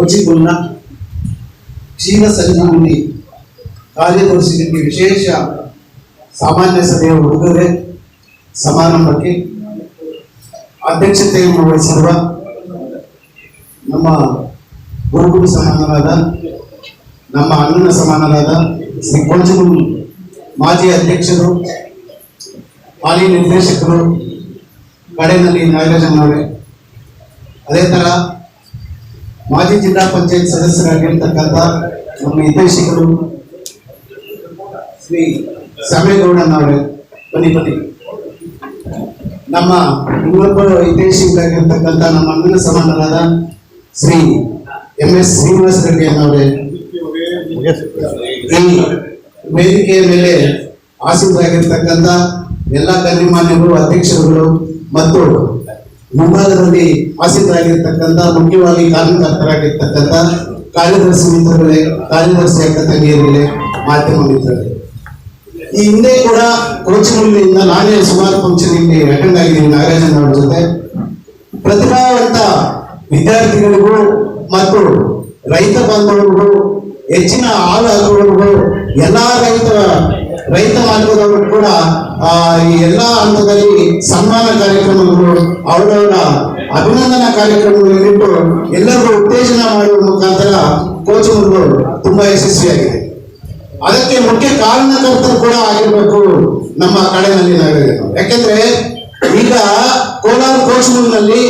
ಕೊಂಚಿಗುಲ್ನ ಕ್ಷೀರ ಸಂಜೀವಿನಿ ಕಾರ್ಯದರ್ಶಿಗಳಿಗೆ ವಿಶೇಷ ಸಾಮಾನ್ಯ ಸಭೆಯ ಉಡುಗೊರೆ ಸಮಾರಂಭಕ್ಕೆ ಅಧ್ಯಕ್ಷತೆಯನ್ನು ವಹಿಸಿರುವ ನಮ್ಮ ಗುರುಗುರು ಸಮಾನರಾದ, ನಮ್ಮ ಅಣ್ಣನ ಸಮಾನರಾದ ಶ್ರೀ ಕೊಂಚಗುರು ಮಾಜಿ ಅಧ್ಯಕ್ಷರು, ಹಾಲಿ ನಿರ್ದೇಶಕರು ಕಡೆನಲ್ಲಿ ನಾಗರಾಜನವರೇ. ಅದೇ ಥರ ಮಾಜಿ ಜಿಲ್ಲಾ ಪಂಚಾಯತ್ ಸದಸ್ಯರಾಗಿರ್ತಕ್ಕಂಥ ನಮ್ಮ ಹಿತೈಷಿಗಳು ಶ್ರೀ ಸಾಮೇಗೌಡನವರೇ ಬನ್ನಿ ಬನ್ನಿ. ನಮ್ಮ ಇನ್ನೊಬ್ಬರು ಹಿತೈಷಿಗಳಾಗಿರ್ತಕ್ಕಂಥ ನಮ್ಮ ಅಣ್ಣನ ಸಮಾನರಾದ ಶ್ರೀ ಎಂ ಎಸ್ ಶ್ರೀನಿವಾಸ ರೆಡ್ಡಿ ಅನ್ನೋರೇ ಈ ವೇದಿಕೆಯ ಮೇಲೆ ಆಸೀನರಾಗಿರ್ತಕ್ಕಂಥ ಎಲ್ಲ ಗಣ್ಯಮಾನ್ಯರು, ಅಧ್ಯಕ್ಷರುಗಳು ಮತ್ತು ಮುಂಭಾಗದಲ್ಲಿ ಆಸೀನರಾಗಿರ್ತಕ್ಕಂಥ ಮುಖ್ಯವಾಗಿ ಕಾರ್ಯಕರ್ತರಾಗಿರ್ತಕ್ಕಂಥ ಕಾರ್ಯದರ್ಶಿ ಮಿತ್ರರೇ, ಕಾರ್ಯದರ್ಶಿ ಅಕ್ಕ ತಂಗಿಯರಿಗೆ ಮಾಧ್ಯಮ ಮಿತ್ರರೇ. ಈ ಹಿಂದೆ ಕೂಡ ಕೋಚಿಂಗ್ನಿಂದ ನಾನೇ ಸುಮಾರು ಫಂಕ್ಷನ್ಗೆ ಅಟೆಂಡ್ ಆಗಿದ್ದೀನಿ ನಾಗರಾಜನ್ ಅವ್ರ ಜೊತೆ. ಪ್ರತಿಭಾವಂತ ವಿದ್ಯಾರ್ಥಿಗಳಿಗೂ ಮತ್ತು ರೈತ ಬಾಂಧವರಿಗೂ ಹೆಚ್ಚಿನ ಹಾಲು ಹಾಕುವವರಿಗೂ ಎಲ್ಲಾ ರೈತ ರೈತ ಕೂಡ ಈ ಎಲ್ಲಾ ಹಂತದಲ್ಲಿ ಸನ್ಮಾನ ಕಾರ್ಯಕ್ರಮಗಳು ಅವರವರ ಅಭಿನಂದನಾ ಇಟ್ಟು ಎಲ್ಲರಿಗೂ ಉತ್ತೇಜನ ಮಾಡುವ ಮುಖಾಂತರ ಕೋಚಿಂಗ್ಗಳು ತುಂಬಾ ಯಶಸ್ವಿಯಾಗಿದೆ. ಅದಕ್ಕೆ ಮುಖ್ಯ ಕಾರಣಕರ್ತರು ಕೂಡ ಆಗಿರ್ಬೇಕು ನಮ್ಮ ಕಡೆನಲ್ಲಿ ನಾಗರಿಕರು ಯಾಕೆಂದ್ರೆ, ಈಗ ಕೋಲಾರ ಕೋಚಿಂಗ್ನಲ್ಲಿ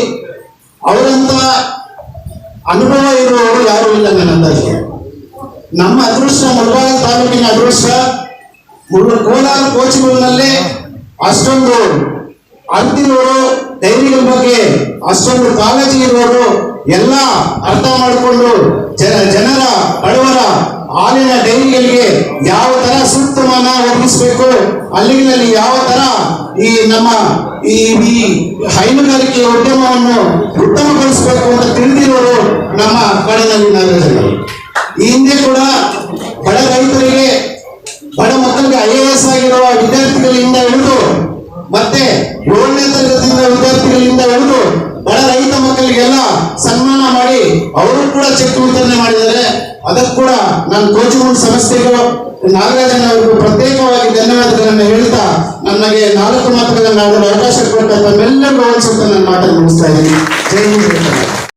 ಅವರಂತ ಅನುಭವ ಇರುವವರು ಯಾರು ಇಲ್ಲ ನನ್ನ ಅಂದಾಜಿಗೆ. ನಮ್ಮ ಅದೃಷ್ಟ ಮುಳಬಾಗ ತಾಲೂಕಿನ ಅದೃಷ್ಟ ಕೋಲಾರ ಕೋಚಿಂಗ್ನಲ್ಲೇ ಅಷ್ಟೊಂದು ಅರ್ತಿರೋರು ಡೈರಿಗಳ ಬಗ್ಗೆ ಅಷ್ಟೊಂದು ಕಾಳಜಿ ಇರೋರು ಎಲ್ಲ ಅರ್ಥ ಮಾಡಿಕೊಂಡು ಜನ, ಜನರ, ಬಡವರ ಹಾಲಿನ ಡೈರಿಗಳಿಗೆ ಯಾವ ತರ ಸೂಕ್ತಮಾನ ಒದಗಿಸಬೇಕು ಅಲ್ಲಿನಲ್ಲಿ ಯಾವ ತರ ಈ ನಮ್ಮ ಈ ಹೈನುಗಾರಿಕೆ ಉದ್ಯಮವನ್ನು ಉತ್ತಮಗೊಳಿಸಬೇಕು ಅಂತ ತಿಳಿದಿರೋರು ನಮ್ಮ ಕಡೆನಲ್ಲಿ ನಾಗರಿಕರು ಈ ಹಿಂದೆ ಕೂಡ ಬಡ ರೈತರಿಗೆ ಬಡ ಮಕ್ಕಳಿಗೆ ಐ ಎ ಎಸ್ ಆಗಿರುವ ವಿದ್ಯಾರ್ಥಿಗಳಿಂದ ಹಿಡಿದು ಮತ್ತೆ ಏಳನೇ ತರಗತಿಯಿಂದ ವಿದ್ಯಾರ್ಥಿಗಳಿಂದ ಹಿಡಿದು ಬಡ ರೈತ ಮಕ್ಕಳಿಗೆಲ್ಲ ಸನ್ಮಾನ ಮಾಡಿ ಅವರು ಕೂಡ ಚೆಕ್ ವಿತರಣೆ ಮಾಡಿದ್ದಾರೆ ಅದಕ್ಕೆ ಕೂಡ ನಾನು ಕೋಚಿಂಗ್ ಸಂಸ್ಥೆಗೂ ನಾಗರಾಜನ್ ಅವರಿಗೂ ಪ್ರತ್ಯೇಕವಾಗಿ ಧನ್ಯವಾದಗಳನ್ನು ಹೇಳ್ತಾ ನನಗೆ ನಾಲ್ಕು ಮಾತುಗಳನ್ನು ಆಡಲು ಅವಕಾಶ ಕೊಟ್ಟ ತಮ್ಮೆಲ್ಲರಿಗೂ ಅನ್ಸುತ್ತೆ ನನ್ನ ಮಾತನ್ನು ಮುಗಿಸ್ತಾ ಇದ್ದೀನಿ ಜೈ ಹಿಂದ್.